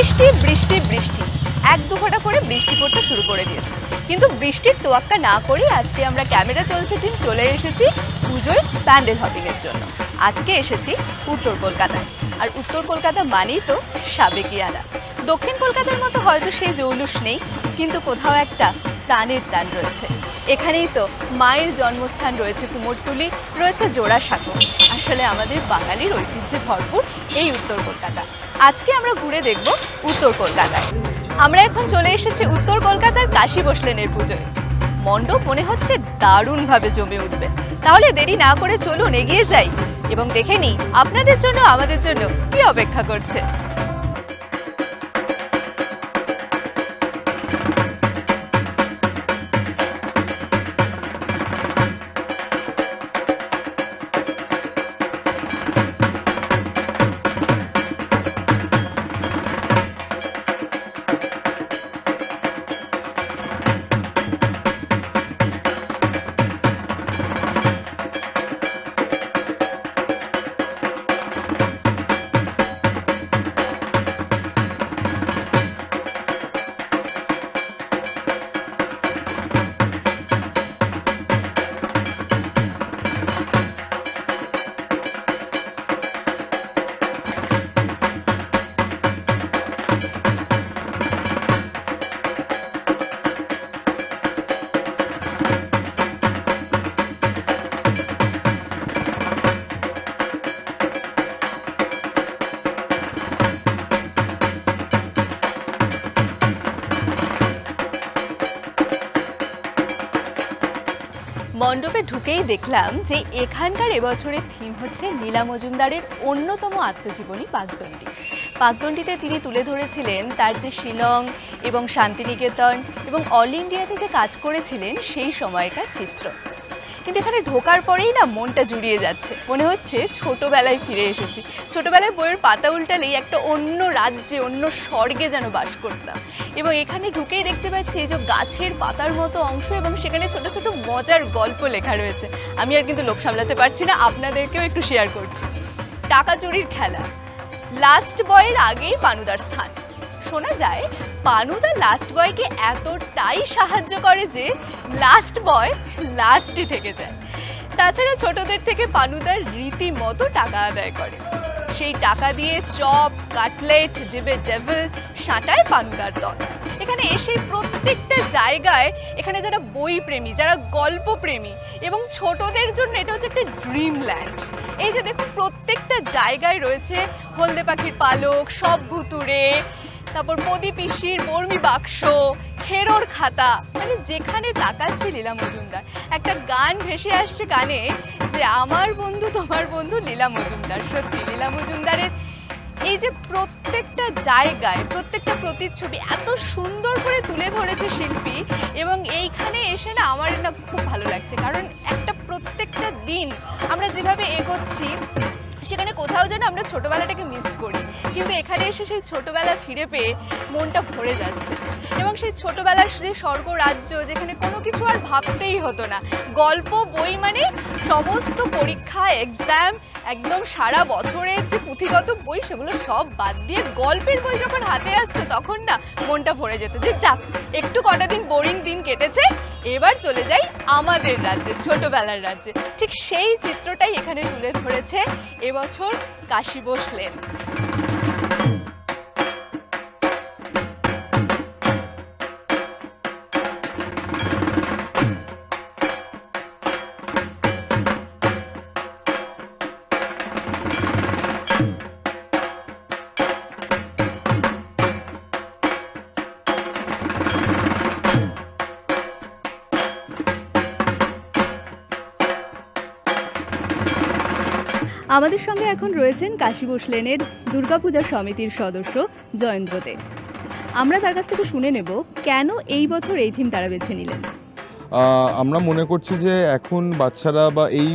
বৃষ্টি বৃষ্টি বৃষ্টি। এক দু ফোঁটা করে বৃষ্টি পড়তে শুরু করে দিয়েছে। কিন্তু বৃষ্টির তোয়াক্কা না করে আজকে আমরা ক্যামেরা চলছে টিম চলে এসেছি পুজোর প্যান্ডেল হপিংয়ের জন্য। আজকে এসেছি উত্তর কলকাতায়। আর উত্তর কলকাতা মানেই তো সাবেকিয়ানা দক্ষিণ কলকাতার মতো হয়তো সেই জৌলুস নেই, কিন্তু কোথাও একটা প্রাণের টান রয়েছে। এখানেই তো মায়ের জন্মস্থান রয়েছে কুমোরটুলি, রয়েছে জোড়াসাঁকো আসলে আমাদের বাঙালির ঐতিহ্যে ভরপুর এই উত্তর কলকাতা। আজকে আমরা ঘুরে দেখব উত্তর কলকাতায়। আমরা এখন চলে এসেছি উত্তর কলকাতার কাশী বসলেনের পুজোয়। মণ্ডপ মনে হচ্ছে দারুণভাবে জমে উঠবে। তাহলে দেরি না করে চলুন এগিয়ে যাই এবং দেখে নিই আপনাদের জন্য আমাদের জন্য কি অপেক্ষা করছে মণ্ডপে ঢুকেই দেখলাম যে এখানকার এবছরের থিম হচ্ছে নীলা মজুমদারের অন্যতম আত্মজীবনী পাকদণ্ডী। পাকদণ্ডিতে তিনি তুলে ধরেছিলেন তার যে শিলং এবং শান্তিনিকেতন এবং অল ইন্ডিয়াতে যে কাজ করেছিলেন সেই সময়কার চিত্র। কিন্তু এখানে ঢোকার পরেই না মনটা জুড়িয়ে যাচ্ছে। মনে হচ্ছে ছোটবেলায় ফিরে এসেছি। ছোটবেলায় বইয়ের পাতা উল্টালেই একটা অন্য রাজ্যে, অন্য স্বর্গে যেন বাস করতাম। এবং এখানে ঢুকেই দেখতে পাচ্ছি এই যে গাছের পাতার মতো অংশ এবং সেখানে ছোট ছোট মজার গল্প লেখা রয়েছে। আমি আর কিন্তু লোক সামলাতে পারছি না, আপনাদেরকেও একটু শেয়ার করছি। টাকা চুরির খেলা। লাস্ট বয়ের আগেই পানুদার স্থান। শোনা যায় পানুদা লাস্ট বয়কে এতটাই সাহায্য করে যে লাস্ট বয় লাস্টই থেকে যায়। তাছাড়া ছোটদের থেকে পানুদার রীতিমতো টাকা আদায় করে। সেই টাকা দিয়ে চপ, কাটলেট, ডিবে ডেভিল সাঁটায় পানুদার দল। এখানে এসে প্রত্যেকটা জায়গায় এখানে যারা বই প্রেমী, যারা গল্প প্রেমী এবং ছোটদের জন্য এটা হচ্ছে একটা ড্রিম ল্যান্ড এই যে দেখুন, প্রত্যেকটা জায়গায় রয়েছে হলদে পাখির পালক, সব ভুতুরে তারপর মোদি পিসির বর্মি বাক্স, খেরোর খাতা মানে যেখানে তাকাচ্ছে লীলা মজুমদার। একটা গান ভেসে আসছে গানে যে, আমার বন্ধু, তোমার বন্ধু লীলা মজুমদার। সত্যি, লীলা মজুমদারের এই যে প্রত্যেকটা জায়গায়, প্রত্যেকটা প্রতিচ্ছবি এত সুন্দর করে তুলে ধরেছে শিল্পী এবং এইখানে এসে না আমার না খুব ভালো লাগছে। কারণ একটা প্রত্যেকটা দিন আমরা যেভাবে এগোচ্ছি সেখানে কোথাও যেন আমরা ছোটবেলাটাকে মিস করি। কিন্তু এখানে এসে সেই ছোটবেলা ফিরে পেয়ে মনটা ভরে যাচ্ছে। এবং সেই ছোটবেলার যে স্বর্গ রাজ্য যেখানে কোনো কিছু আর ভাবতেই হতো না। গল্প, বই মানে সমস্ত পরীক্ষা এক্সাম একদম সারা বছরের যে পুঁথিগত বই, সেগুলো সব বাদ দিয়ে গল্পের বই যখন হাতে আসতো, তখন না মনটা ভরে যেত যে, যাক, একটু কটা দিন বোরিং দিন কেটেছে, এবার চলে যাই আমাদের রাজ্যে, ছোটবেলার রাজ্যে। ঠিক সেই চিত্রটাই এখানে তুলে ধরেছে। এবছর কাশি বসলেন। আমাদের সঙ্গে এখন রয়েছেন কাশী বসলেনের দুর্গাপূজা সমিতির সদস্য জয়েন্দ্র দে। আমরা তার কাছ থেকে শুনে নেব, কেন এই বছর এই থিম তারা বেছে নিলেন? আমরা মনে করছি যে এখন বাচ্চারা বা এই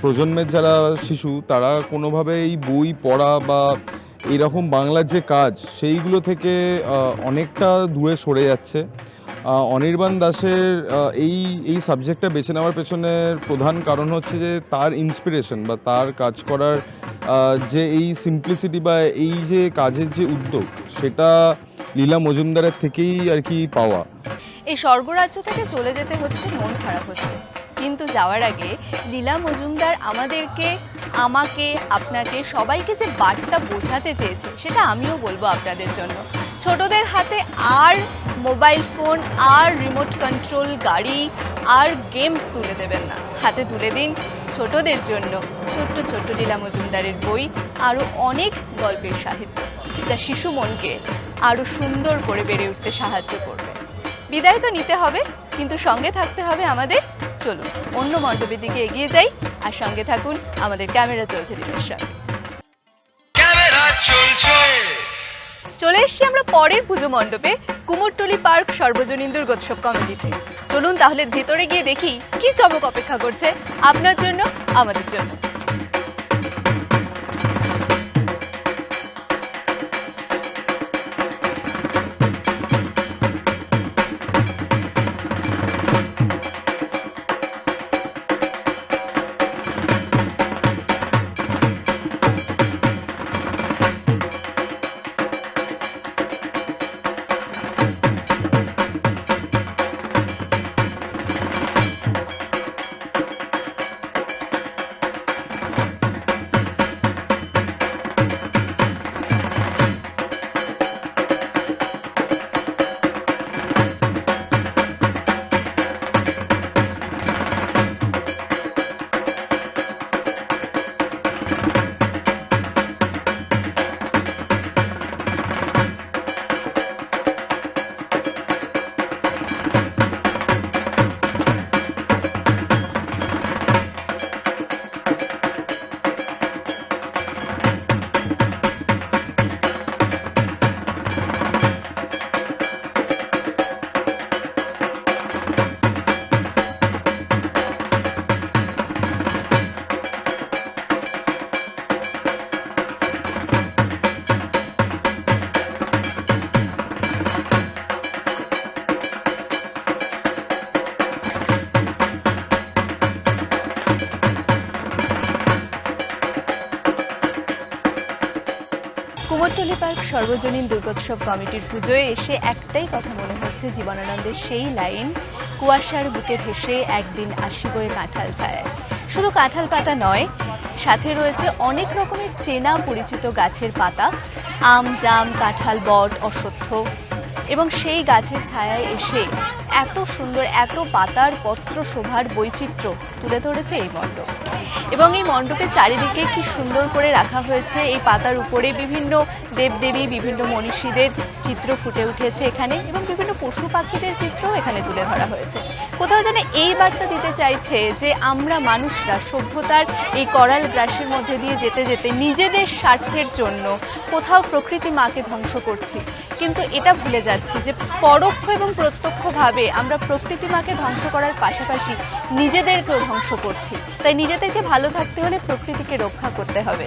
প্রজন্মের যারা শিশু, তারা কোনোভাবে এই বই পড়া বা এইরকম বাংলার যে কাজ, সেইগুলো থেকে অনেকটা দূরে সরে যাচ্ছে। অনির্বাণ দাসের এই এই সাবজেক্টটা বেছে নেওয়ার পেছনের প্রধান কারণ হচ্ছে যে তার ইন্সপিরেশন বা তার কাজ করার যে এই সিম্পলিসিটি বা এই যে কাজের যে উদ্যোগ, সেটা লীলা মজুমদারের থেকেই আর কি পাওয়া। এই স্বর্গরাজ্য থেকে চলে যেতে হচ্ছে, মন খারাপ হচ্ছে। কিন্তু যাওয়ার আগে লীলা মজুমদার আমাদেরকে, আমাকে, আপনাকে, সবাইকে যে বার্তা বোঝাতে চেয়েছে, সেটা আমিও বলব আপনাদের জন্য। ছোটদের হাতে আর মোবাইল ফোন আর রিমোট কন্ট্রোল গাড়ি আর গেমস তুলে দেবেন না। হাতে তুলে দিন ছোটদের জন্য। ছোট্ট ছোট্ট লীলা মজুমদারের বই, আরও অনেক গল্পের সাহিত্য, যা শিশু মনকে আরও সুন্দর করে বেড়ে উঠতে সাহায্য করবে। বিদায় তো নিতে হবে, কিন্তু সঙ্গে থাকতে হবে আমাদের। চলুন, অন্য মণ্ডপের দিকে এগিয়ে যাই আর সঙ্গে থাকুন আমাদের ক্যামেরা চলছে রিমের সঙ্গে। ক্যামেরা চলছে চলে এসছি আমরা পরের পুজো মণ্ডপে, কুমোরটলি পার্ক সর্বজনীন দুর্গোৎসব কমিটিতে। চলুন তাহলে ভেতরে গিয়ে দেখি কি চমক অপেক্ষা করছে আপনার জন্য, আমাদের জন্য। কুমোরটুলি পার্ক সর্বজনীন দুর্গোৎসব কমিটির পুজোয় এসে একটাই কথা মনে হচ্ছে, জীবনানন্দের সেই লাইন, কুয়াশার বুকে ভেসে একদিন আসি বয়ে কাঁঠাল ছায়ায়। শুধু কাঁঠাল পাতা নয়, সাথে রয়েছে অনেক রকমের চেনা পরিচিত গাছের পাতা, আম, জাম, কাঁঠাল, বট, অশ্বত্থ, এবং সেই গাছের ছায়ায় এসে এত সুন্দর, এত পাতার পত্র শোভার বৈচিত্র্য তুলে ধরেছে এই মণ্ডপ। এবং এই মণ্ডপের চারিদিকে কি সুন্দর করে রাখা হয়েছে, এই পাতার উপরে বিভিন্ন দেবদেবী, বিভিন্ন মনীষীদের চিত্র ফুটে উঠেছে এখানে এবং বিভিন্ন পশু পাখিদের চিত্রও এখানে তুলে ধরা হয়েছে। কোথাও যেন এই বার্তা দিতে চাইছে যে আমরা মানুষরা সভ্যতার এই করাল গ্রাসের মধ্যে দিয়ে যেতে যেতে নিজেদের স্বার্থের জন্য কোথাও প্রকৃতি মাকে ধ্বংস করছি। কিন্তু এটা ভুলে যাচ্ছি যে পরোক্ষ এবং প্রত্যক্ষভাবে আমরা প্রকৃতি মাকে ধ্বংস করার পাশাপাশি নিজেদেরকেও ধ্বংস করছি। তাই নিজেদেরকে ভালো থাকতে হলে প্রকৃতিকে রক্ষা করতে হবে।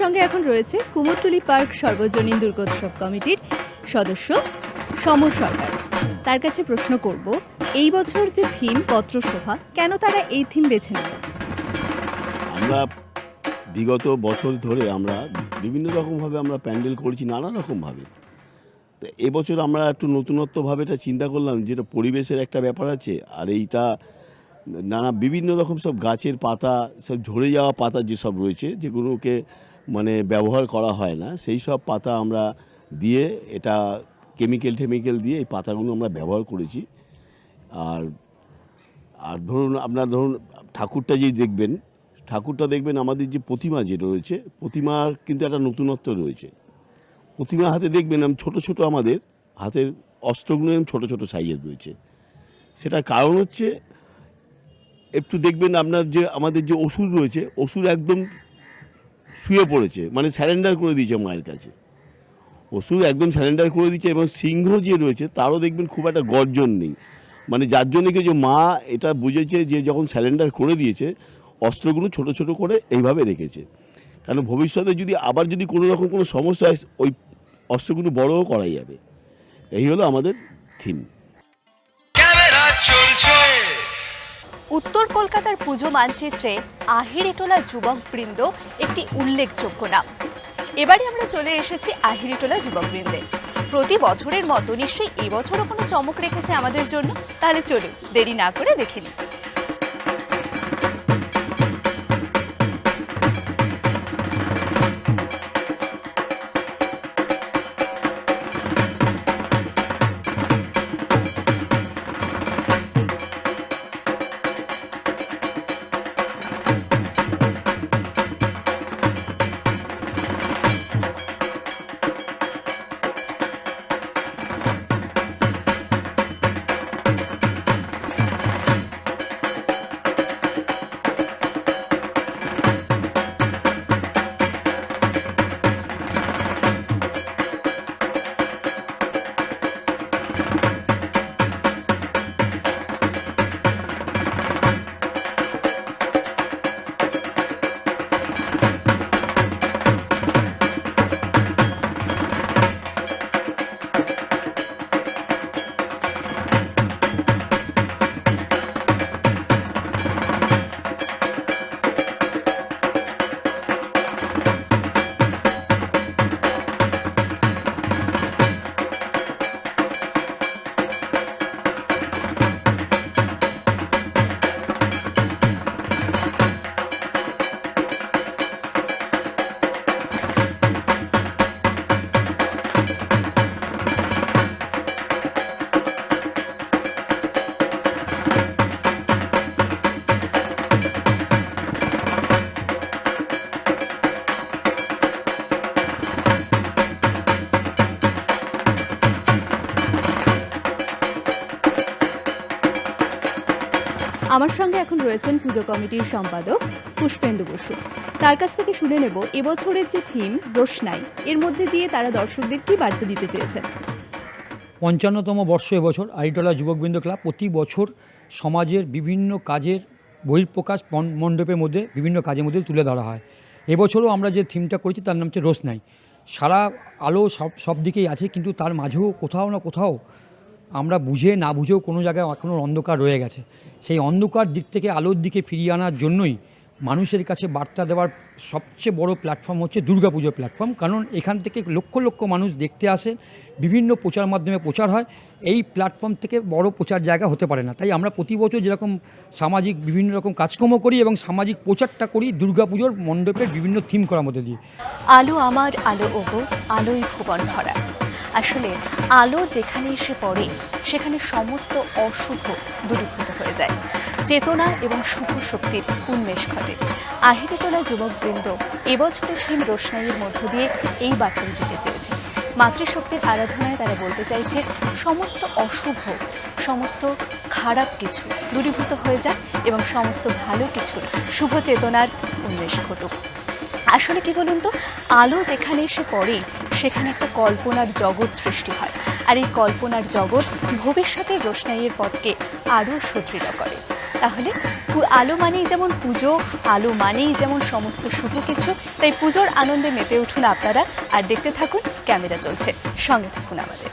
সঙ্গে এখন রয়েছে কুমোরটুলি পার্ক সর্বজনীন দুর্গোৎসব কমিটির সদস্য সমর সরকার। তার কাছে প্রশ্ন করব, এই বছর যে থিম পত্রশোভা কেন তারা এই থিম বেছে নিল আমরা বিগত বছর ধরে আমরা বিভিন্ন রকমভাবে আমরা প্যান্ডেল করেছি, নানা রকমভাবে। তো এবছর আমরা একটু নতুনত্বভাবে এটা চিন্তা করলাম যেটা পরিবেশের একটা ব্যাপার আছে, আর এইটা নানা বিভিন্ন রকম সব গাছের পাতা, সব ঝরে যাওয়া পাতা যেসব রয়েছে, যেগুলোকে মানে ব্যবহার করা হয় না, সেই সব পাতা আমরা দিয়ে এটা কেমিক্যাল টেমিক্যাল দিয়ে এই পাতাগুলো আমরা ব্যবহার করেছি। আর আর ধরুন আপনার ধরুন ঠাকুরটা যেই দেখবেন, ঠাকুরটা দেখবেন আমাদের যে প্রতিমা যেটা রয়েছে, প্রতিমার কিন্তু একটা নতুনত্ব রয়েছে। প্রতিমা হাতে দেখবেন আমি ছোট ছোট আমাদের হাতের অস্ত্রগুলো এরকম ছোট ছোট সাইজের রয়েছে। সেটার কারণ হচ্ছে, একটু দেখবেন আপনার যে আমাদের যে অসুর রয়েছে, অসুর একদম শুয়ে পড়েছে মানে স্যারেন্ডার করে দিয়েছে মায়ের কাছে। অসুর একদম স্যারেন্ডার করে দিয়েছে এবং সিংহ যে রয়েছে তারও দেখবেন খুব একটা গর্জন নেই। মানে যার জন্য কি যে মা এটা বুঝেছে যে যখন স্যালেন্ডার করে দিয়েছে, অস্ত্রগুলো ছোট ছোট করে এইভাবে রেখেছে। কারণ ভবিষ্যতে যদি আবার যদি কোনো রকম কোনো সমস্যা হয়, ওই অস্ত্রগুলো বড়ও করা যাবে। এই হলো আমাদের থিম। চলছে। উত্তর কলকাতার পুজো মানচিত্রে আহিরিটোলা যুবকবৃন্দ একটি উল্লেখযোগ্য নাম। এবারে আমরা চলে এসেছি আহিরিটোলা যুবকবৃন্দে প্রতি বছরের মতো নিশ্চয়ই এবছরও কোনো চমক রেখেছে আমাদের জন্য? তাহলে চলুন, দেরি না করে দেখে নিই। আমার সঙ্গে এখন রয়েছেন পুজো কমিটির সম্পাদক পুষ্পেন্দু বসু। তার কাছ থেকে শুনে নেব এবছরের যে থিম, রোশনাই, এর মধ্যে দিয়ে তারা দর্শকদের কি বার্তা দিতে চেয়েছেন? পঞ্চান্নতম বর্ষ এবছর আইটলা যুবকবৃন্দ ক্লাব প্রতি বছর সমাজের বিভিন্ন কাজের বহিঃপ্রকাশ মণ্ডপের মধ্যে, বিভিন্ন কাজের মধ্যে তুলে ধরা হয়। এবছরও আমরা যে থিমটা করেছি তার নাম হচ্ছে রোশনাই। সারা আলো সব সব দিকেই আছে, কিন্তু তার মাঝেও কোথাও না কোথাও আমরা বুঝে না বুঝেও কোনো জায়গায় এখনও অন্ধকার রয়ে গেছে। সেই অন্ধকার দিক থেকে আলোর দিকে ফিরিয়ে আনার জন্যই মানুষের কাছে বার্তা দেওয়ার সবচেয়ে বড় প্ল্যাটফর্ম হচ্ছে দুর্গাপুজোর প্ল্যাটফর্ম। কারণ এখান থেকে লক্ষ লক্ষ মানুষ দেখতে আসে, বিভিন্ন প্রচার মাধ্যমে প্রচার হয়। এই প্ল্যাটফর্ম থেকে বড় প্রচার জায়গা হতে পারে না। তাই আমরা প্রতি বছর যেরকম সামাজিক বিভিন্ন রকম কাজকর্ম করি এবং সামাজিক প্রচারটা করি দুর্গাপুজোর মণ্ডপের বিভিন্ন থিম করার মধ্যে দিয়ে। আলো আমার আলো ওগো আলোই ভুবন ভরা। আসলে আলো যেখানে এসে পড়ে, সেখানে সমস্ত অশুভ দূরীভূত হয়ে যায়। চেতনা এবং শুভ শক্তির উন্মেষ ঘটে। আহিরিটোলা যুবকবৃন্দ এবছরের থিম রোশনাইয়ের মধ্য দিয়ে এই বার্তাটি দিতে চেয়েছে। মাতৃশক্তির আরাধনায় তারা বলতে চাইছে, সমস্ত অশুভ, সমস্ত খারাপ কিছু দূরীভূত হয়ে যায় এবং সমস্ত ভালো কিছুর শুভ চেতনার উন্মেষ ঘটুক। আসলে কি বলুন তো? আলো যেখানে এসে পড়ে সেখানে একটা কল্পনার জগৎ সৃষ্টি হয়। আর এই কল্পনার জগৎ ভবিষ্যতের রোশনাইয়ের পথকে আরও সুদৃঢ় করে। তাহলে আলো মানেই যেমন পুজো, আলো মানেই যেমন সমস্ত শুভ কিছু, তাই পুজোর আনন্দে মেতে উঠুন আপনারা। আর দেখতে থাকুন, ক্যামেরা চলছে। সঙ্গে থাকুন আমাদের।